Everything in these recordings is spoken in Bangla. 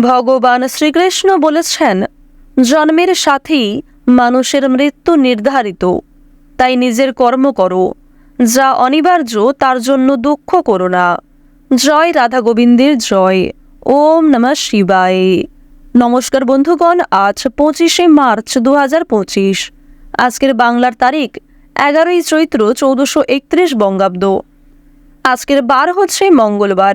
ভগবান শ্রীকৃষ্ণ বলেছেন, জন্মের সাথেই মানুষের মৃত্যু নির্ধারিত। তাই নিজের কর্ম করো। যা অনিবার্য, তার জন্য দুঃখ করো না। জয় রাধা গোবিন্দের জয়। ওম নমঃ শিবায়। নমস্কার বন্ধুগণ, আজ পঁচিশে মার্চ দু আজকের বাংলার তারিখ এগারোই চৈত্র চৌদ্দশো একত্রিশ বঙ্গাব্দ। আজকের বার হচ্ছে মঙ্গলবার।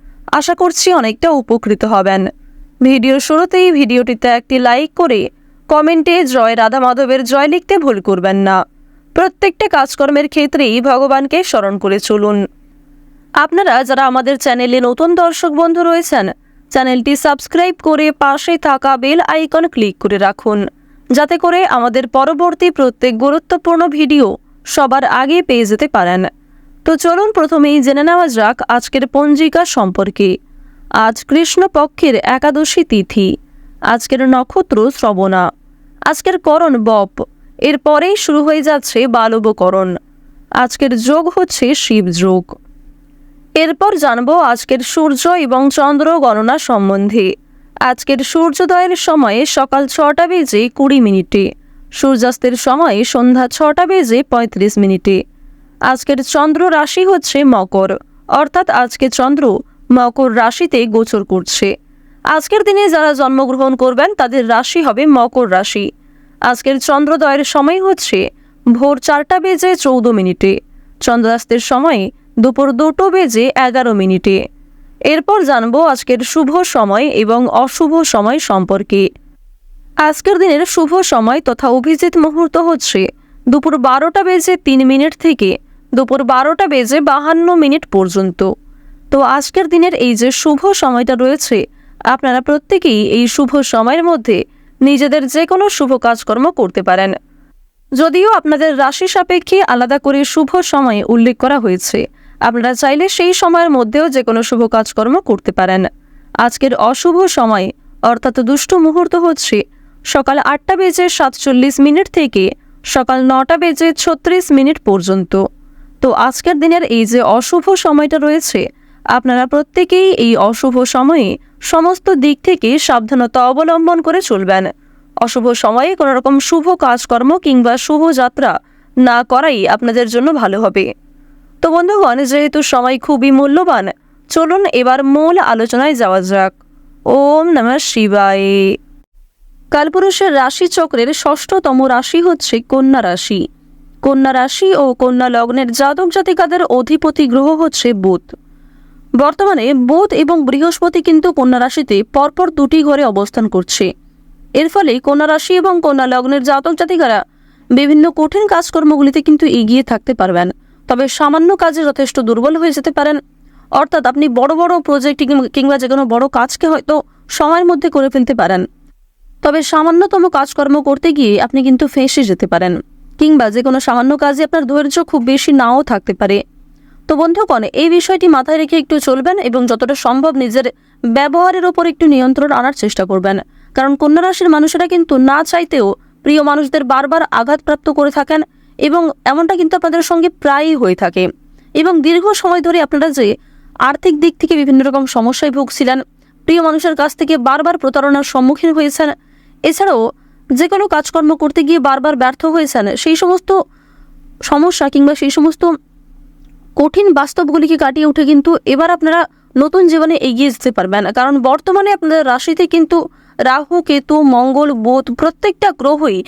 আশা করছি অনেকটা উপকৃত হবেন। ভিডিওর শুরুতেই ভিডিওটিতে একটি লাইক করে কমেন্টে জয় রাধা মাধবের জয় লিখতে ভুল করবেন না। প্রত্যেকটা কাজকর্মের ক্ষেত্রেই ভগবানকে স্মরণ করে চলুন। আপনারা যারা আমাদের চ্যানেলে নতুন দর্শক বন্ধু রয়েছেন, চ্যানেলটি সাবস্ক্রাইব করে পাশে থাকা বেল আইকন ক্লিক করে রাখুন। যাতে করে আমাদের পরবর্তী প্রত্যেক গুরুত্বপূর্ণ ভিডিও সবার আগে পেয়ে যেতে পারেন। তো চলুন প্রথমেই জেনে নেওয়া যাক আজকের পঞ্জিকা সম্পর্কে। আজ কৃষ্ণপক্ষের একাদশী তিথি, আজকের নক্ষত্র শ্রবণা। আজকের করণ বপ, এরপরেই শুরু হয়ে যাচ্ছে বালবকরণ। আজকের যোগ হচ্ছে শিব যোগ। এরপর জানব আজকের সূর্য এবং চন্দ্র গণনা সম্বন্ধে। আজকের সূর্যোদয়ের সময়ে সকাল ছটা বেজে কুড়ি মিনিটে, সূর্যাস্তের সময়ে সন্ধ্যা ছটা বেজে পঁয়ত্রিশ মিনিটে। আজকের চন্দ্র রাশি হচ্ছে মকর। অর্থাৎ আজকে চন্দ্র মকর রাশিতে গোচর করছে। আজকের দিনে যারা জন্মগ্রহণ করবেন, তাদের রাশি হবে মকর রাশি। আজকের চন্দ্রোদয়ের সময় হচ্ছে ভোর চারটা বেজে চৌদ্দ মিনিটে। চন্দ্রাস্তের সময় দুপুর দুটো বেজে এগারো মিনিটে। এরপর জানব আজকের শুভ সময় এবং অশুভ সময় সম্পর্কে। আজকের দিনের শুভ সময় তথা অভিজিৎ মুহূর্ত হচ্ছে দুপুর বারোটা বেজে তিন মিনিট থেকে দুপুর বারোটা বেজে বাহান্ন মিনিট পর্যন্ত। তো আজকের দিনের এই যে শুভ সময়টা রয়েছে, আপনারা প্রত্যেকেই এই শুভ সময়ের মধ্যে নিজেদের যে কোনো শুভ কাজকর্ম করতে পারেন। যদিও আপনাদের রাশি সাপেক্ষে আলাদা করে শুভ সময় উল্লেখ করা হয়েছে, আপনারা চাইলে সেই সময়ের মধ্যেও যে কোনো শুভ কাজকর্ম করতে পারেন। আজকের অশুভ সময়, অর্থাৎ দুষ্ট মুহূর্ত হচ্ছে, সকাল আটটা বেজে সাতচল্লিশ মিনিট থেকে সকাল নটা বেজে ছত্রিশ মিনিট পর্যন্ত। তো আজকের দিনের এই যে অশুভ সময়টা রয়েছে, আপনারা প্রত্যেকেই এই অশুভ সময়ে সমস্ত দিক থেকে সাবধানতা অবলম্বন করে চলবেন। অশুভ সময়ে কোনো রকম শুভ কাজকর্ম কিংবা শুভ যাত্রা না করাই আপনাদের জন্য ভালো হবে। তো বন্ধুগণ, যেহেতু সময় খুবই মূল্যবান, চলুন এবার মূল আলোচনায় যাওয়া যাক। ওম নমঃ শিবায়। কালপুরুষের রাশি চক্রের ষষ্ঠতম রাশি হচ্ছে কন্যা রাশি। কন্যা রাশি ও কন্যা লগ্নের জাতক জাতিকাদের অধিপতি গ্রহ হচ্ছে বুধ। বর্তমানে বুধ এবং বৃহস্পতি কিন্তু কন্যা রাশিতে পরপর দুটি ঘরে অবস্থান করছে। এর ফলে কন্যা রাশি এবং কন্যা লগ্নের জাতক জাতিকারা বিভিন্ন কঠিন কাজকর্মগুলিতে কিন্তু এগিয়ে থাকতে পারবেন। তবে সামান্য কাজে যথেষ্ট দুর্বল হয়ে যেতে পারেন। অর্থাৎ আপনি বড় বড় প্রজেক্ট কিংবা যে কোনো বড় কাজকে হয়তো সময়ের মধ্যে করে ফেলতে পারেন। তবে সামান্যতম কাজকর্ম করতে গিয়ে আপনি কিন্তু ফেঁসে যেতে পারেন। কিংবা যে কোনো সামান্য কাজে আপনার ধৈর্য খুব বেশি নাও থাকতে পারে। তো বন্ধুগণ, এই বিষয়টি মাথায় রেখে একটু চলবেন এবং যতটা সম্ভব নিজের ব্যবহারের ওপর একটু নিয়ন্ত্রণ আনার চেষ্টা করবেন। কারণ কন্যা রাশির মানুষেরা কিন্তু না চাইতেও প্রিয় মানুষদের বারবার আঘাতপ্রাপ্ত করে থাকেন এবং এমনটা কিন্তু আপনাদের সঙ্গে প্রায়ই হয়ে থাকে। এবং দীর্ঘ সময় ধরে আপনারা যে আর্থিক দিক থেকে বিভিন্ন রকম সমস্যায় ভুগছিলেন, প্রিয় মানুষের কাছ থেকে বারবার প্রতারণার সম্মুখীন হয়েছেন, এছাড়াও যে কোনো কাজকর্ম করতে গিয়ে বারবার ব্যর্থ হয়েছেন, সেই সমস্ত সমস্যা কিংবা সেই সমস্ত কঠিন বাস্তবগুলিকে কাটিয়ে উঠে কিন্তু এবার আপনারা নতুন জীবনে এগিয়ে যেতে পারবেন। কারণ বর্তমানে আপনাদের রাশিতে কিন্তু রাহু, কেতু, মঙ্গল, বুধ প্রত্যেকটা গ্রহই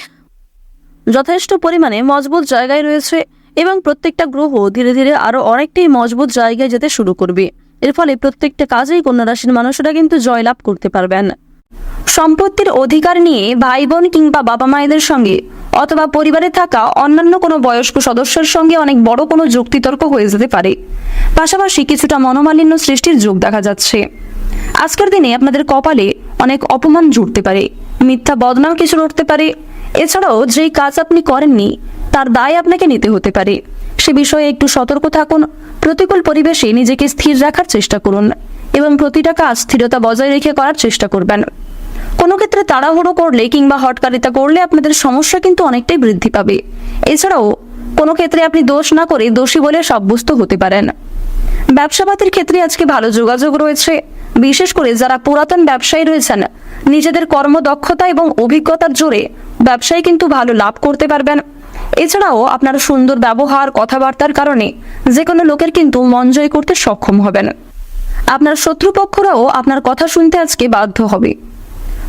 যথেষ্ট পরিমাণে মজবুত জায়গায় রয়েছে এবং প্রত্যেকটা গ্রহ ধীরে ধীরে আরও অনেকটাই মজবুত জায়গায় যেতে শুরু করবে। এর ফলে প্রত্যেকটা কাজেই কন্যা রাশির মানুষেরা কিন্তু জয়লাভ করতে পারবেন। সম্পত্তির অধিকার নিয়ে ভাই বোন কিংবা বাবা মায়েদের সঙ্গে অথবা পরিবারে থাকা অন্যান্য কোনো বয়স্ক সদস্যের সঙ্গে অনেক বড় কোনো যুক্তিতর্ক হয়ে যেতে পারে। পাশাপাশি কিছুটা মনোমালিন্য সৃষ্টির যোগ দেখা যাচ্ছে। আজকের দিনে আপনাদের কপালে অনেক অপমান জুড়তে পারে, মিথ্যা বদনাম কিছু লড়তে পারে। এছাড়াও যেই কাজ আপনি করেননি, তার দায় আপনাকে নিতে হতে পারে। সে বিষয়ে একটু সতর্ক থাকুন, প্রতিকূল পরিবেশে নিজেকে স্থির রাখার চেষ্টা করুন এবং প্রতিটা কাজ স্থিরতা বজায় রেখে করার চেষ্টা করবেন। কোনো ক্ষেত্রে তাড়াহুড়ো করলে কিংবা হটকারিতা করলে আপনাদের সমস্যা কিন্তু অনেকটাই বৃদ্ধি পাবে। এছাড়াও কোনো ক্ষেত্রে আপনি দোষ না করে দোষী বলে সাব্যস্ত হতে পারেন। ব্যবসাপাতির ক্ষেত্রে আজকে ভালো যোগাযোগ রয়েছে। বিশেষ করে যারা পুরাতন ব্যবসায়ী রয়েছেন, নিজেদের কর্মদক্ষতা এবং অভিজ্ঞতার জোরে ব্যবসায় কিন্তু ভালো লাভ করতে পারবেন। এছাড়াও আপনার সুন্দর ব্যবহার, কথাবার্তার কারণে যে কোনো লোকের কিন্তু মন জয় করতে সক্ষম হবেন। আপনার শত্রুপক্ষরাও আপনার কথা শুনতে আজকে বাধ্য হবে।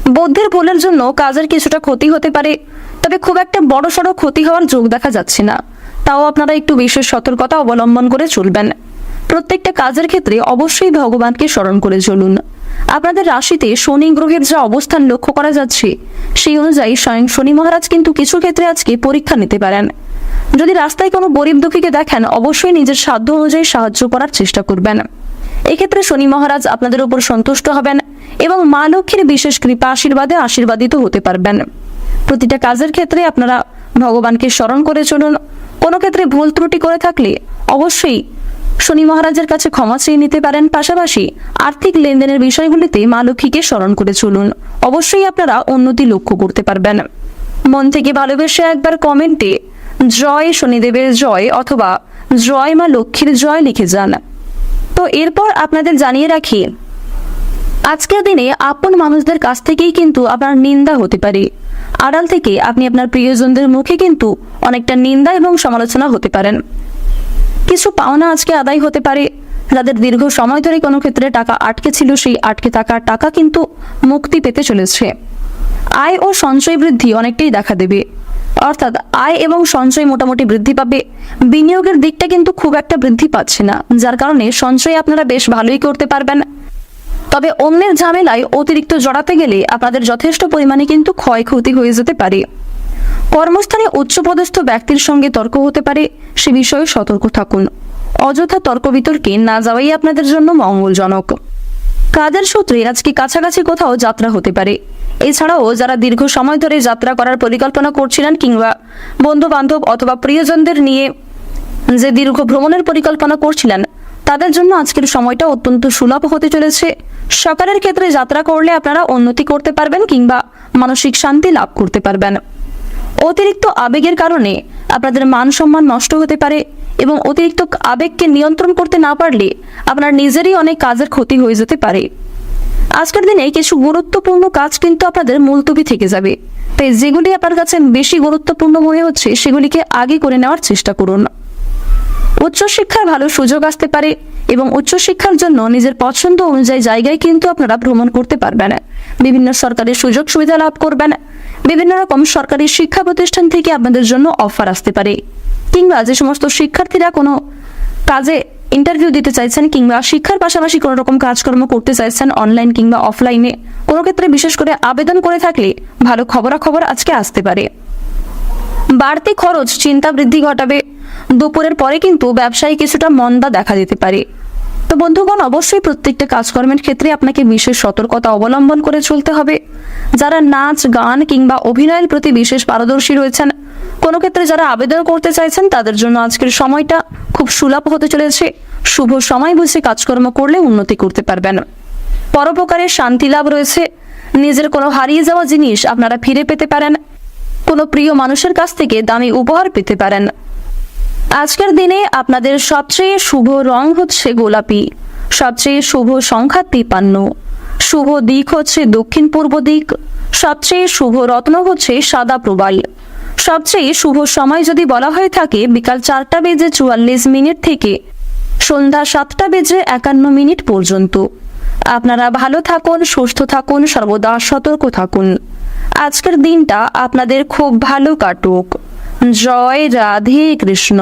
বৌদ্ধের ভুলের জন্য কাজের কিছুটা ক্ষতি হতে পারে, তবে খুব একটা বড় সড়ো ক্ষতি হওয়ার যোগ দেখা যাচ্ছে না। তাও আপনারা একটু বিশেষ সতর্কতা অবলম্বন করে চলবেন। প্রত্যেকটা কাজের ক্ষেত্রে অবশ্যই ভগবানকে স্মরণ করে চলুন। আপনাদের রাশিতে শনি গ্রহের যা অবস্থান লক্ষ্য করা যাচ্ছে, সেই অনুযায়ী স্বয়ং শনি মহারাজ কিন্তু কিছু ক্ষেত্রে আজকে পরীক্ষা নিতে পারেন। যদি রাস্তায় কোনো গরিব দুঃখীকে দেখেন, অবশ্যই নিজের সাধ্য অনুযায়ী সাহায্য করার চেষ্টা করবেন। এক্ষেত্রে শনি মহারাজ আপনাদের উপর সন্তুষ্ট হবেন এবং মা লক্ষ্মীর বিশেষ কৃপা আশীর্বাদে আশীর্বাদিত হতে পারবেন। প্রতিটা কাজের ক্ষেত্রে আপনারা ভগবানকে স্মরণ করে চলুন। কোনো ক্ষেত্রে ভুল ত্রুটি করে থাকলে অবশ্যই শনি মহারাজের কাছে ক্ষমা চেয়ে নিতে পারেন। পাশাপাশি আর্থিক লেনদেনের বিষয়গুলিতে মা লক্ষ্মীকে স্মরণ করে চলুন। অবশ্যই আপনারা উন্নতি লক্ষ্য করতে পারবেন। মন থেকে ভালোবেসে একবার কমেন্টে জয় শনিদেবের জয় অথবা জয় মা লক্ষ্মীর জয় লিখে যান। তো এরপর আপনাদের জানিয়ে রাখি, আজকের দিনে আপন মানুষদের কাছ থেকেই কিন্তু আপনার নিন্দা হতে পারে। আড়াল থেকে আপনি আপনার প্রিয়জনদের মুখে কিন্তু অনেকটা নিন্দা এবং সমালোচনা হতে পারেন। কিছু পাওনা আজকে আদায় হতে পারে। যাদের দীর্ঘ সময় ধরে কোনো ক্ষেত্রে টাকা আটকে ছিল, সেই আটকে থাকা টাকা কিন্তু মুক্তি পেতে চলেছে। আয় ও সঞ্চয় বৃদ্ধি অনেকটাই দেখা দেবে। অর্থাৎ আয় এবং সঞ্চয় মোটামুটি বৃদ্ধি পাবে। বিনিয়োগের দিকটা কিন্তু খুব একটা বৃদ্ধি পাচ্ছে না, যার কারণে সঞ্চয় আপনারা বেশ ভালোই করতে পারবেন। তবে অন্যের ঝামেলায় অতিরিক্ত জড়াতে গেলে আপনাদের যথেষ্ট পরিমাণে কিন্তু ক্ষয়ক্ষতি হয়ে যেতে পারে। কর্মস্থানে উচ্চপদস্থ ব্যক্তির সঙ্গে তর্ক হতে পারে, সে বিষয়ে সতর্ক থাকুন। অযথা তর্ক বিতর্কে না যাওয়াই আপনাদের জন্য মঙ্গলজনক। কাজের সূত্রে আজকে কাছাকাছি কোথাও যাত্রা হতে পারে। এছাড়াও যারা দীর্ঘ সময় ধরে যাত্রা করার পরিকল্পনা করছিলেন কিংবা বন্ধু বান্ধব অথবা প্রিয়জনদের নিয়ে যে দীর্ঘ ভ্রমণের পরিকল্পনা করছিলেন, তাদের জন্য আজকের সময়টা অত্যন্ত সুলভ হতে চলেছে। সকালের ক্ষেত্রে যাত্রা করলে আপনারা উন্নতি করতে পারবেন কিংবা মানসিক শান্তি লাভ করতে পারবেন। অতিরিক্ত আবেগের কারণে আপনাদের মান সম্মান নষ্ট হতে পারে এবং অতিরিক্ত আবেগকে নিয়ন্ত্রণ করতে না পারলে আপনার নিজেরই অনেক কাজের ক্ষতি হয়ে যেতে পারে। আজকের দিনে কিছু গুরুত্বপূর্ণ কাজ কিন্তু আপনাদের মুলতবি থেকে যাবে। তাই যেগুলি আপনার কাছে বেশি গুরুত্বপূর্ণ মনে হচ্ছে, সেগুলিকে আগে করে নেওয়ার চেষ্টা করুন। উচ্চশিক্ষার ভালো সুযোগ আসতে পারে এবং উচ্চশিক্ষার জন্য নিজের পছন্দ অনুযায়ী জায়গায় কিন্তু আপনারা ভ্রমণ করতে পারবেন। বিভিন্ন সরকারি সুযোগ সুবিধা লাভ করবেন। বিভিন্ন রকম সরকারি শিক্ষা প্রতিষ্ঠান থেকে আপনাদের জন্য অফার আসতে পারে। কিংবা যে সমস্ত শিক্ষার্থীরা কোনো কাজে ইন্টারভিউ দিতে চাইছেন কিংবা শিক্ষার পাশাপাশি কোনো রকম কাজকর্ম করতে চাইছেন অনলাইন কিংবা অফলাইনে কোনো ক্ষেত্রে বিশেষ করে আবেদন করে থাকলে ভালো খবরাখবর আজকে আসতে পারে। বাড়তি খরচ চিন্তা বৃদ্ধি ঘটাবে। দুপুরের পরে কিন্তু ব্যবসায়ী কিছুটা মন্দা দেখা দিতে পারে। তো বন্ধুগণ, অবশ্যই প্রত্যেকটা কাজকর্মের ক্ষেত্রে আপনাকে বিশেষ সতর্কতা অবলম্বন করে চলতে হবে। যারা নাচ, গান কিংবা অভিনয়ের প্রতি বিশেষ পারদর্শী রয়েছেন, কোনো ক্ষেত্রে যারা আবেদন করতে চাইছেন, তাদের জন্য আজকের সময়টা খুব সুলভ হতে চলেছে। শুভ সময় বুঝে কাজকর্ম করলে উন্নতি করতে পারবেন। পরোপকারের শান্তি লাভ রয়েছে। নিজের কোনো হারিয়ে যাওয়া জিনিস আপনারা ফিরে পেতে পারেন। কোনো প্রিয় মানুষের কাছ থেকে দামি উপহার পেতে পারেন। আজকের দিনে আপনাদের সবচেয়ে শুভ রং হচ্ছে গোলাপি। সবচেয়ে শুভ সংখ্যা তিপান্ন। শুভ দিক হচ্ছে দক্ষিণ পূর্ব দিক। সবচেয়ে শুভ রত্ন হচ্ছে সাদা প্রবাল। সবচেয়ে শুভ সময় যদি বলা হয়ে থাকে, বিকাল চারটা বেজে চুয়াল্লিশ মিনিট থেকে সন্ধ্যা সাতটা বেজে একান্ন মিনিট পর্যন্ত। আপনারা ভালো থাকুন, সুস্থ থাকুন, সর্বদা সতর্ক থাকুন। আজকের দিনটা আপনাদের খুব ভালো কাটুক। জয় রাধে কৃষ্ণ